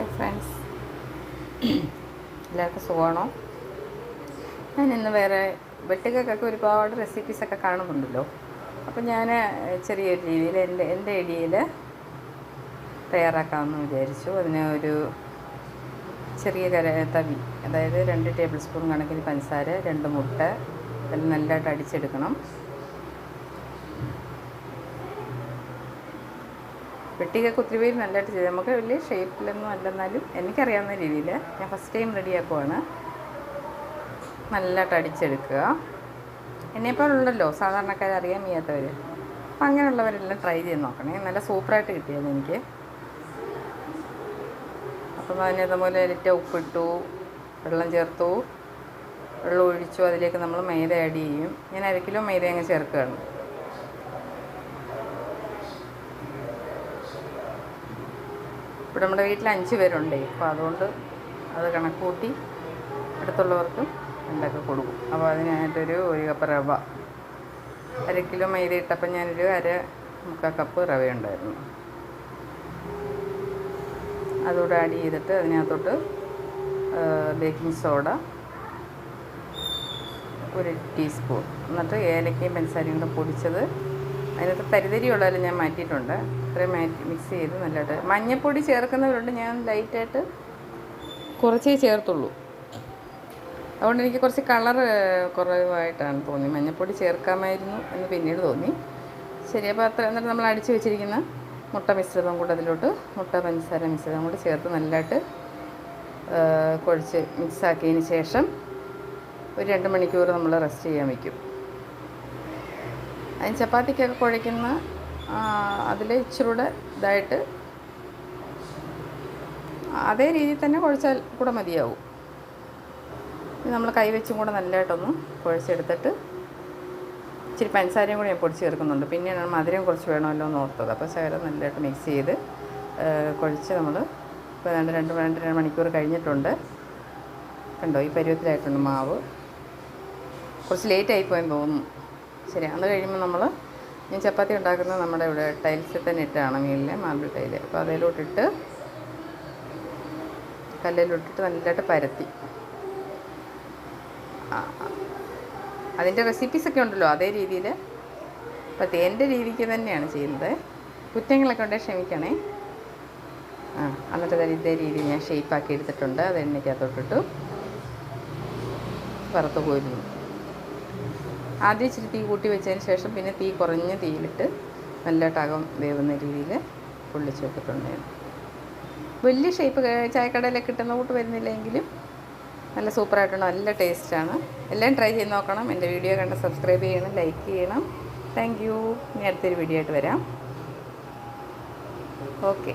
Hi friends. എല്ലാവർക്കും സുഖമാണോ? ഞാൻ ഇന്ന് വേറെ വെട്ടുകൾക്കൊക്കെ ഒരുപാട് റെസിപ്പീസൊക്കെ കാണുന്നുണ്ടല്ലോ. അപ്പം ഞാൻ ചെറിയൊരു രീതിയിൽ എന്റെ എന്റെ ഐഡിയയിൽ തയ്യാറാക്കാമെന്ന് വിചാരിച്ചു. അതിന് ഒരു ചെറിയ കര തവി അതായത് രണ്ട് ടേബിൾ സ്പൂൺ കണക്കിന് പഞ്ചസാര രണ്ട് മുട്ട എല്ലാം നല്ലതായിട്ട് അടിച്ചെടുക്കണം. വെട്ടിക്കൊക്കെ ഒത്തിരി പേര് നല്ലതായിട്ട് ചെയ്തു. നമുക്ക് വലിയ ഷേപ്പിലൊന്നും അല്ലെന്നാലും എനിക്കറിയാവുന്ന രീതിയിൽ ഞാൻ ഫസ്റ്റ് ടൈം റെഡിയാക്കുവാണ് നല്ലതായിട്ട് അടിച്ചെടുക്കുക. എന്നെപ്പോലുണ്ടല്ലോ സാധാരണക്കാർ അറിയാൻ വയ്യാത്തവർ അപ്പം അങ്ങനെയുള്ളവരെല്ലാം ട്രൈ ചെയ്ത് നോക്കണേ. നല്ല സൂപ്പറായിട്ട് കിട്ടിയത് എനിക്ക്. അപ്പം അതിനേതുപോലെ ഇരട്ട ഉപ്പിട്ടു വെള്ളം ചേർത്തു. വെള്ളം ഒഴിച്ചു അതിലേക്ക് നമ്മൾ മൈദ ആഡ് ചെയ്യും. ഞാൻ അര കിലോ മൈദ അങ്ങ് ചേർക്കുകയാണ്. ഇവിടെ നമ്മുടെ വീട്ടിൽ അഞ്ച് പേരുണ്ടേ. അപ്പോൾ അതുകൊണ്ട് അത് കണക്ക് കൂട്ടി അടുത്തുള്ളവർക്കും ഉണ്ടാക്കി കൊടുക്കും. അപ്പോൾ അതിനായിട്ടൊരു ഒരു കപ്പ് റവ. അര കിലോ മൈദ ഇട്ടപ്പോൾ ഞാനൊരു അര മുക്കാൽ കപ്പ് റവ ഉണ്ടായിരുന്നു. അതുകൂടെ ആഡ് ചെയ്തിട്ട് അതിനകത്തോട്ട് ബേക്കിംഗ് സോഡ ഒരു ടീസ്പൂൺ എന്നിട്ട് ഏലക്കയും പഞ്ചസാരയും കൂടെ പൊടിച്ചത് അതിനകത്ത് തരിതരിയുള്ളതെല്ലാം ഞാൻ മാറ്റിയിട്ടുണ്ട്. ഇത്രയും മാറ്റി മിക്സ് ചെയ്ത് നല്ലതായിട്ട്. മഞ്ഞൾപ്പൊടി ചേർക്കുന്നവരുണ്ട്. ഞാൻ ലൈറ്റായിട്ട് കുറച്ചേ ചേർത്തുള്ളൂ. അതുകൊണ്ട് എനിക്ക് കുറച്ച് കളർ കുറവായിട്ടാണ് തോന്നി. മഞ്ഞൾപ്പൊടി ചേർക്കാമായിരുന്നു എന്ന് പിന്നീട് തോന്നി. ശരി അപ്പോൾ അത്ര. എന്നിട്ട് നമ്മൾ അടിച്ചു വെച്ചിരിക്കുന്ന മുട്ട മിശ്രിതം കൂടെ അതിലോട്ട് മുട്ട പഞ്ചസാര മിശ്രിതം കൂടെ ചേർത്ത് നല്ലതായിട്ട് കുഴച്ച് മിക്സാക്കിയതിന് ശേഷം ഒരു രണ്ട് മണിക്കൂർ നമ്മൾ റെസ്റ്റ് ചെയ്യാൻ വയ്ക്കും ചപ്പാത്തിക്കൊക്കെ കുഴയ്ക്കുന്ന അതിൽ ഇച്ചിരൂടെ ഇതായിട്ട് അതേ രീതിയിൽ തന്നെ കുഴച്ചാൽ കൂടെ മതിയാവും. നമ്മൾ കൈവച്ചും കൂടെ നല്ലതായിട്ടൊന്ന് കുഴച്ചെടുത്തിട്ട് ഇച്ചിരി പഞ്ചസാരയും കൂടി ഞാൻ പൊടിച്ച് ചേർക്കുന്നുണ്ട്. പിന്നെയാണ് മധുരം കുറച്ച് വേണമല്ലോ എന്ന് ഓർത്തത്. അപ്പോൾ ശകലം നല്ലതായിട്ട് മിക്സ് ചെയ്ത് കുഴച്ച് നമ്മൾ ഇപ്പോൾ രണ്ട് രണ്ട് രണ്ടര മണിക്കൂർ കഴിഞ്ഞിട്ടുണ്ട്. കണ്ടോ ഈ പരുവത്തിലായിട്ടുണ്ട് മാവ്. കുറച്ച് ലേറ്റ് ആയിപ്പോയെന്ന് തോന്നുന്നു. ശരി അത് കഴിയുമ്പോൾ നമ്മൾ ഞാൻ ചപ്പാത്തി ഉണ്ടാക്കുന്നത് നമ്മുടെ ഇവിടെ ടൈൽസിൽ തന്നെ ഇട്ടാണ് മീനിലെ മാർബിൾ ടൈൽ അപ്പോൾ അതിലോട്ടിട്ട് കല്ലിലോട്ടിട്ട് നല്ലതായിട്ട് പരത്തി. അതിന്റെ റെസിപ്പീസൊക്കെ ഉണ്ടല്ലോ അതേ രീതിയിൽ അപ്പോൾ എന്റെ രീതിക്ക് തന്നെയാണ് ചെയ്യുന്നത്. കുറ്റങ്ങളൊക്കെ ഉണ്ടെങ്കിൽ ക്ഷമിക്കണേ. ആ എന്നിട്ട് ഇതേ രീതിയിൽ ഞാൻ ഷേപ്പാക്കി എടുത്തിട്ടുണ്ട്. അത് എണ്ണയ്ക്കകത്തോട്ടിട്ടു വറുത്ത് പോയിരുന്നു ആദ്യം ഇച്ചിരി തീ കൂട്ടി വെച്ചതിന് ശേഷം പിന്നെ തീ കുറഞ്ഞ തീയിലിട്ട് നല്ലതായിട്ടകം വേവുന്ന രീതിയിൽ പൊള്ളിച്ച് വെച്ചിട്ടുണ്ടായിരുന്നു. വലിയ ഷേപ്പ് ചായക്കടയിലൊക്കെ കിട്ടുന്ന കൂട്ട് വരുന്നില്ലെങ്കിലും നല്ല സൂപ്പറായിട്ടുണ്ട് നല്ല ടേസ്റ്റാണ് എല്ലാം ട്രൈ ചെയ്ത് നോക്കണം. എന്റെ വീഡിയോ കണ്ട് സബ്സ്ക്രൈബ് ചെയ്യണം ലൈക്ക് ചെയ്യണം. താങ്ക് യു ഇനി അടുത്തൊരു വീഡിയോ ആയിട്ട് വരാം. ഓക്കെ